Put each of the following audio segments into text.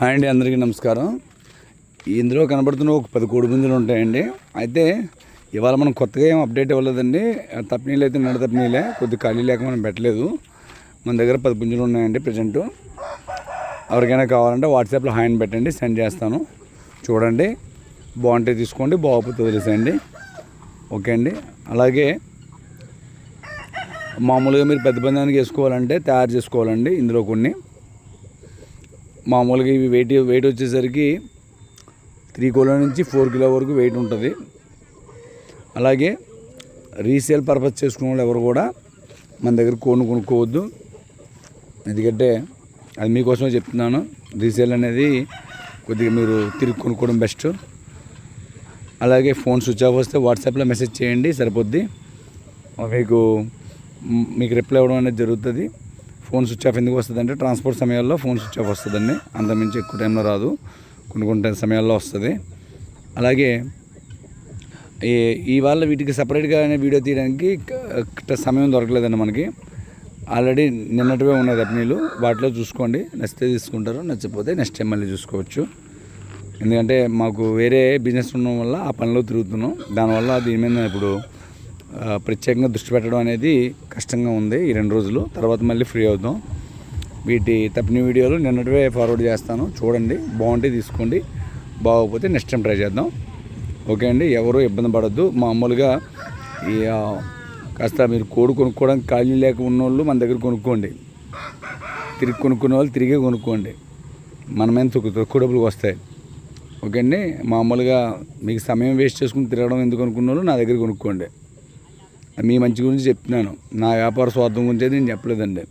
Hi అండి అందరికీ నమస్కారం. ఇందులో కనబడుతున్న ఒక పది కోడి గుంజులు ఉంటాయండి. అయితే ఇవాళ మనం కొత్తగా ఏం అప్డేట్ ఇవ్వలేదండి. తప్పనీళ్ళు అయితే నడ తప్పనీళ్ళే కొద్ది ఖాళీ లేక మనం పెట్టలేదు. మన దగ్గర పది గుంజులు ఉన్నాయండి ప్రజెంటు ఎవరికైనా కావాలంటే వాట్సాప్లో హాయ్ అని పెట్టండి సెండ్ చేస్తాను. చూడండి బాగుంటే తీసుకోండి బాగుపోతే వదిలేసేయండి. ఓకే అండి. అలాగే మామూలుగా మీరు పెద్ద పందానికి వేసుకోవాలంటే తయారు చేసుకోవాలండి ఇందులో కొన్ని. మామూలుగా ఇవి వెయిట్ వెయిట్ వచ్చేసరికి త్రీ కిలో నుంచి ఫోర్ కిలో వరకు వెయిట్ ఉంటుంది. అలాగే రీసేల్ పర్పస్ చేసుకునే వాళ్ళు ఎవరు కూడా మన దగ్గర కోను కొనుక్కోవద్దు. ఎందుకంటే అది మీకోసమే చెప్తున్నాను. రీసేల్ అనేది కొద్దిగా మీరు తిరిగి కొనుక్కోవడం బెస్ట్ అలాగే ఫోన్ స్విచ్ ఆఫ్ వస్తే వాట్సాప్లో మెసేజ్ చేయండి సరిపోద్ది. మీకు మీకు రిప్లై అవ్వడం అనేది జరుగుతుంది. ఫోన్ స్విచ్ ఆఫ్ ఎందుకు వస్తుంది అంటే ట్రాన్స్పోర్ట్ సమయాల్లో ఫోన్ స్విచ్ ఆఫ్ వస్తుందండి. అంతమించి ఎక్కువ టైంలో రాదు. కొన్ని కొన్ని సమయాల్లో వస్తుంది. అలాగే ఇవాళ వీటికి సపరేట్గా వీడియో తీయడానికి సమయం దొరకలేదండి మనకి. ఆల్రెడీ నిన్నటివే ఉన్నాయి రత్నీలు వాటిలో చూసుకోండి. నచ్చితే తీసుకుంటారు నచ్చకపోతే నెక్స్ట్ టైం మళ్ళీ చూసుకోవచ్చు. ఎందుకంటే మాకు వేరే బిజినెస్ ఉండడం వల్ల ఆ పనిలో తిరుగుతున్నాం. దానివల్ల దీని మీద ఇప్పుడు ప్రత్యేకంగా దృష్టి పెట్టడం అనేది కష్టంగా ఉంది ఈ రెండు రోజులు. తర్వాత మళ్ళీ ఫ్రీ అవుతాం వీటి తప్పిన వీడియోలు నిన్నటివే ఫార్వర్డ్ చేస్తాను. చూడండి బాగుంటే తీసుకోండి బాగోకపోతే నెక్స్ట్ టైం ట్రై చేద్దాం. ఓకే అండి ఎవరు ఇబ్బంది పడద్దు. మామూలుగా ఈ కాస్త మీరు కోడి కొనుక్కోవడానికి ఖాళీ లేక ఉన్నోళ్ళు మన దగ్గర కొనుక్కోండి. తిరిగి కొనుక్కునే వాళ్ళు తిరిగే కొనుక్కోండి. మనమేం తక్కువ తక్కువ డబ్బులకు వస్తాయి. ఓకే అండి మామూలుగా మీకు సమయం వేస్ట్ చేసుకుని తిరగడం ఎందుకు అనుకున్న వాళ్ళు నా దగ్గర కొనుక్కోండి. మీ మంచి గురించి చెప్తున్నాను నా వ్యాపార స్వార్థం గురించి అయితే నేను చెప్పలేదండి.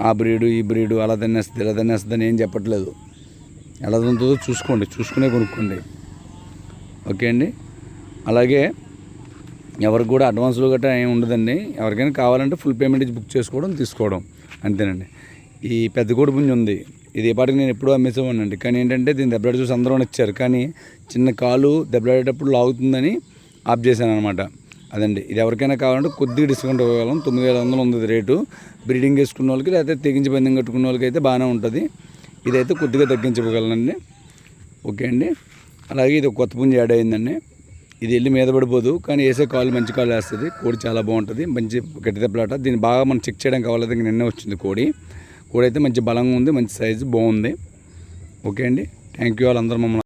ఆ బ్రీడు ఈ బ్రీడు అలా తినేస్తుంది ఇలా తినేస్తుంది ఏం చెప్పట్లేదు. ఎలా తింటుందో చూసుకోండి చూసుకునే కొనుక్కోండి. ఓకే అండి? అలాగే ఎవరికి కూడా అడ్వాన్స్లో గట్రా ఏమి ఉండదండి. ఎవరికైనా కావాలంటే ఫుల్ పేమెంట్ ఇచ్చి బుక్ చేసుకోవడం తీసుకోవడం. అంతేనండి. ఈ పెద్ద కోడి ఉంది. ఇది పాటికి నేను ఎప్పుడూ అమ్మేసేవాడినండి. కానీ ఏంటంటే దీన్ని దెబ్బలాడి చూసి అందరూ వచ్చారు కానీ చిన్న కాలు దెబ్బలాడేటప్పుడు లాగుతుందని ఆఫ్ చేశాను అనమాట అదండి. ఇది ఎవరికైనా కావాలంటే కొద్దిగా డిస్కౌంట్ ఇవ్వగలం. తొమ్మిది వేల వందలు ఉంది రేటు. బ్రీడింగ్ వేసుకున్న వాళ్ళకి లేకపోతే తెగించి పందెం కట్టుకున్న వాళ్ళకి అయితే బాగానే ఉంటుంది. ఇదైతే కొద్దిగా తగ్గించగలనండి ఓకే అండి. అలాగే ఇది కొత్త పుంజి యాడ్ అయిందండి. ఇది వెళ్ళి మీద పడిపోదు. కానీ వేసే కాలు మంచి కాలు వేస్తుంది. కోడి చాలా బాగుంటుంది. మంచి గట్టి దెబ్బలాట దీన్ని బాగా మనం చెక్ చేయడం కావాలి. ఇంక నిన్నే వచ్చింది కోడి. కోడి అయితే మంచి బలంగా ఉంది. మంచి సైజు బాగుంది. ఓకే అండి. థ్యాంక్ యూ వాళ్ళందరూ మమ్మల్ని